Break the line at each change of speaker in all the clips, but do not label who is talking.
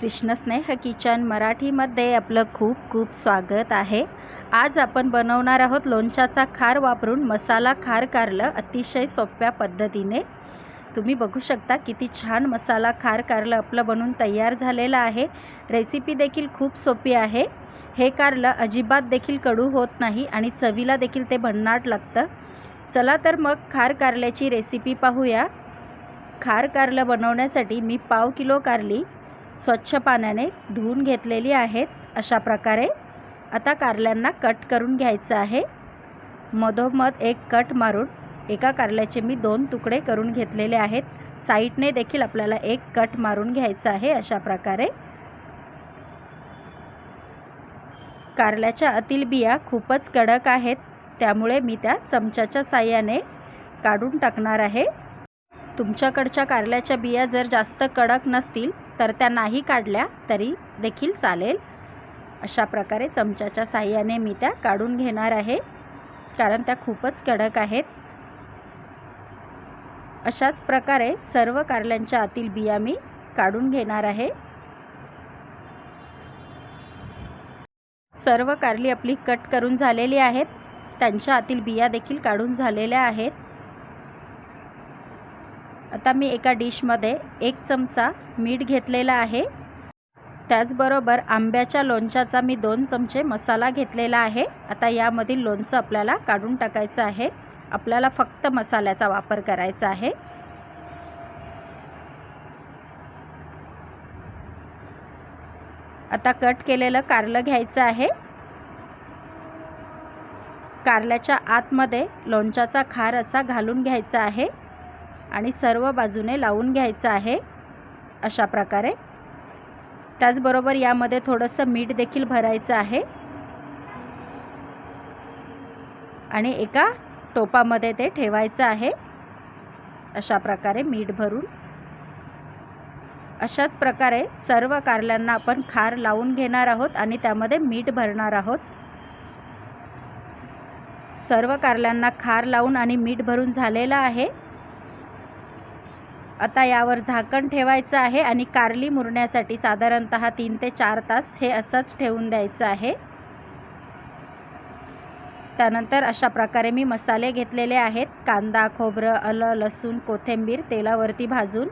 कृष्णस्नेह kitchen मराठीमध्ये आपलं खूप खूप स्वागत आहे. आज आपण बनवणार आहोत लोणच्याचा खार वापरून मसाला खार कारलं अतिशय सोप्या पद्धतीने. तुम्ही बघू शकता किती छान मसाला खार कारलं आपलं बनून तयार झालेलं आहे. रेसिपी देखील खूप सोपी आहे. हे कारलं अजिबात देखील कडू होत नाही आणि चवीला देखील ते भन्नाट लागतं. चला तर मग खार कारल्याची रेसिपी पाहूया. खार कारलं बनवण्यासाठी मी पाव किलो कारली. स्वच्छ पाण्याने धुवून घेतलेली आहेत अशा प्रकारे. आता कारल्यांना कट करून घ्यायचं आहे. मधोमध एक कट मारून एका कारल्याचे मी दोन तुकडे करून घेतलेले आहेत. साईडने देखील आपल्याला एक कट मारून घ्यायचं आहे अशा प्रकारे. कारल्याच्या आतील बिया खूपच कडक आहेत. त्यामुळे मी त्या चमच्याच्या साह्याने काढून टाकणार आहे. तुमच्याकडच्या कारल्याच्या बिया जर जास्त कडक नसतील तर त्या नाही काढल्या तरी देखील चालेल. अशा प्रकारे चमच्याच्या साह्याने मी त्या काढून घेणार आहे. कारण त्या खूपच कडक आहेत. अशाच प्रकारे सर्व कारल्यांच्या आतील बिया मी काढून घेणार आहे. सर्व कारली आपली कट करून झालेली आहेत. त्यांच्या आतील बिया देखील काढून झालेल्या आहेत. आता मी एका डिशमध्ये एक चमचा मीठ घेतलेला आहे. त्याचबरोबर आंब्याच्या लोणच्याचा मी दोन चमचे मसाला घेतलेला आहे. आता यामधील लोणचं आपल्याला काढून टाकायचं आहे. आपल्याला फक्त मसाल्याचा वापर करायचा आहे. आता कट केलेलं कारलं घ्यायचं आहे. कारल्याच्या आतमध्ये लोणच्याचा खार असा घालून घ्यायचा आहे. आणि सर्व बाजूने लावून घ्यायचं आहे अशा प्रकारे. त्याचबरोबर यामध्ये थोडंसं मीठ देखील भरायचं आहे. आणि एका टोपामध्ये ते ठेवायचं आहे. अशा प्रकारे मीठ भरून. अशाच प्रकारे सर्व कारल्यांना आपण खार लावून घेणार आहोत आणि त्यामध्ये मीठ भरणार आहोत. सर्व कारल्यांना खार लावून आणि मीठ भरून झालेलं आहे. आता यावर झाकण ठेवायचं आहे आणि कारली मुरण्यासाठी साधारणत तीन ते चार तास हे असंच ठेवून द्यायचं आहे. त्यानंतर अशा प्रकारे मी मसाले घेतलेले आहेत. कांदा खोबरं आलं लसूण कोथिंबीर तेलावरती भाजून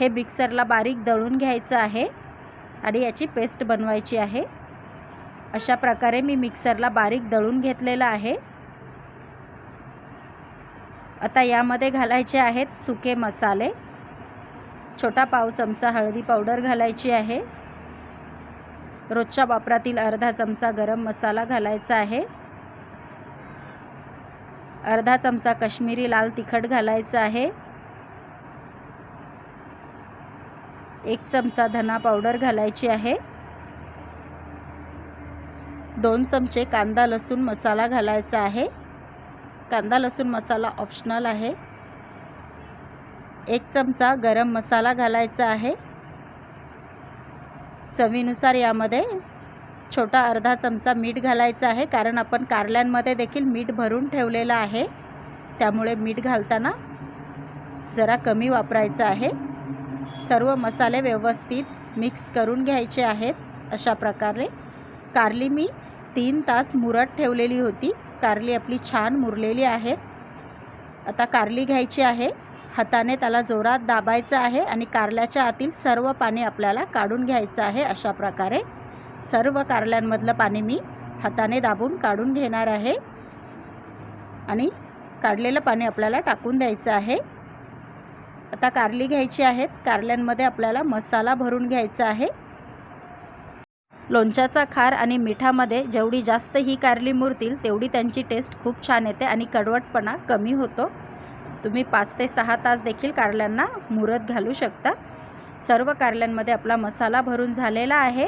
हे मिक्सरला बारीक दळून घ्यायचं आहे आणि याची पेस्ट बनवायची आहे. अशा प्रकारे मी मिक्सरला बारीक दळून घेतलेलं आहे. आता यामध्ये घालायचे आहेत सुके मसाले. छोटा पाव चमचा हळदी पावडर घालायची आहे. रोजच्या वापरातील अर्धा चमचा गरम मसाला घालायचा आहे. अर्धा चमचा कश्मीरी लाल तिखट घालायचं आहे. एक चमचा धना पावडर घालायची आहे. दोन चमचे कांदा लसूण मसाला घालायचा आहे. कांदा लसूण मसाला ऑप्शनल आहे. एक चमचा गरम मसाला घालायचा आहे. चवीनुसार यामध्ये छोटा अर्धा चमचा मीठ घालायचं आहे. कारण आपण कारल्यांमध्ये देखील मीठ भरून ठेवलेलं आहे. त्यामुळे मीठ घालताना जरा कमी वापरायचं आहे. सर्व मसाले व्यवस्थित मिक्स करून घ्यायचे आहेत. अशा प्रकारे कारली मी तीन तास मुरत ठेवलेली होती. कारली आपली छान मुरलेली आहेत आता कारली घ्यायची आहे. हाताने त्याला जोरात दाबायचं आहे आणि कारल्याच्या आतील सर्व पाणी आपल्याला काढून घ्यायचं आहे अशा प्रकारे. सर्व कारल्यांमधलं पाणी मी हाताने दाबून काढून घेणार आहे. आणि काढलेलं पाणी आपल्याला टाकून द्यायचं आहे. आता कारली घ्यायची आहेत. कारल्यांमध्ये आपल्याला मसाला भरून घ्यायचा आहे. लोणच्याचा खार आणि मिठामध्ये जेवढी जास्त ही कारली मुरतील तेवढी त्यांची टेस्ट खूप छान येते आणि कडवटपणा कमी होतो. तुम्ही पाच ते सहा तास देखील कारल्यांना मुरत घालू शकता. सर्व कारल्यांमध्ये आपला मसाला भरून झालेला आहे.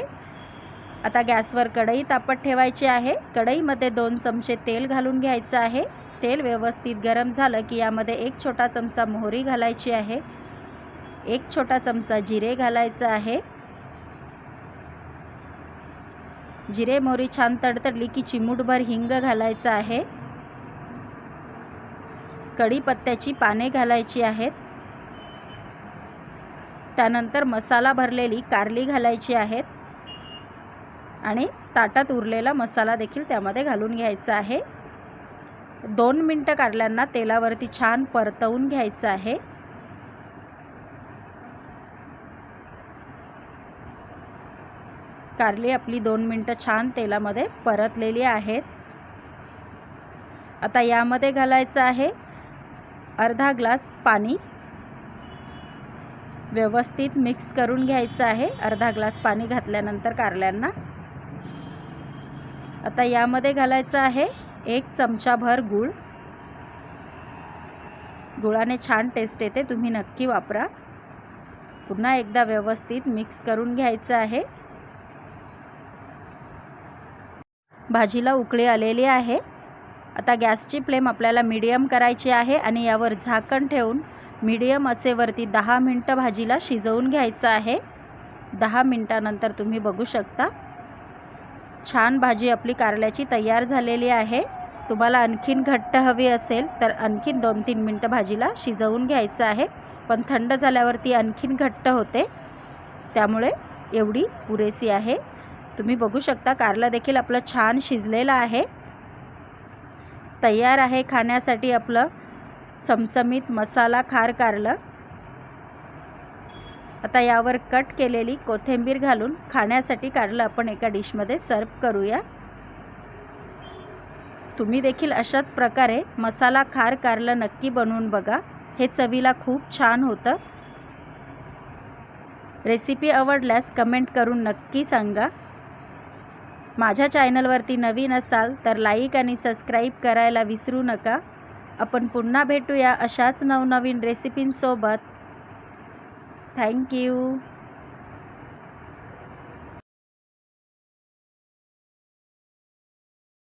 आता गॅसवर कढई तापत ठेवायची आहे. कढईमध्ये दोन चमचे तेल घालून घ्यायचं आहे. तेल व्यवस्थित गरम झालं की यामध्ये एक छोटा चमचा मोहरी घालायची आहे. एक छोटा चमचा जिरे घालायचं आहे. जिरे मोहरी छान तडतडली की चिमूटभर हिंग घालायचं आहे. कढीपत्त्याची पाने घालायची आहेत. त्यानंतर मसाला भरलेली कारली घालायची आहेत. आणि ताटात उरलेला मसाला देखील त्यामध्ये घालून घ्यायचा आहे. दोन मिनटं कारल्यांना तेलावरती छान परतवून घ्यायचं आहे. कारली आपली दोन मिनटं छान तेलामध्ये परतलेली आहेत. आता यामध्ये घालायचं आहे. अर्धा ग्लास पाणी व्यवस्थित मिक्स करून घ्यायचं आहे. अर्धा ग्लास पाणी घातल्यानंतर कारल्यांना. आता यामध्ये घालायचं आहे एक चमचाभर गूळ. गुळाने छान टेस्ट येते तुम्ही नक्की वापरा. पुन्हा एकदा व्यवस्थित मिक्स करून घ्यायचं आहे. भाजीला उकळी आलेली आहे. आता गॅसची फ्लेम आपल्याला मीडियम करायची आहे आणि यावर झाकण ठेवून मीडियम असेवरती दहा मिनटं भाजीला शिजवून घ्यायचं आहे. दहा मिनटानंतर तुम्ही बघू शकता. छान भाजी आपली कारल्याची तयार झालेली आहे. तुम्हाला आणखीन घट्ट हवी असेल तर आणखीन दोन तीन मिनटं भाजीला शिजवून घ्यायचं आहे. पण थंड झाल्यावरती आणखीन घट्ट होते. त्यामुळे एवढी पुरेसी आहे. तुम्ही बघू शकता कारलं देखील आपलं छान शिजलेलं आहे. तयार आहे खाण्यासाठी आपलं चमचमीत मसाला खार कारलं. आता यावर कट केलेली कोथिंबीर घालून खाण्यासाठी कारलं आपण एका डिशमध्ये सर्व करूया. तुम्ही देखील अशाच प्रकारे मसाला खार कारलं नक्की बनवून बघा. हे चवीला खूप छान होतं. रेसिपी आवडल्यास कमेंट करून नक्की सांगा. माझ्या चॅनलवरती नवीन असाल तर लाईक आणि सबस्क्राईब करायला विसरू नका. आपण पुन्हा भेटूया अशाच नवनवीन रेसिपींसोबत. थँक्यू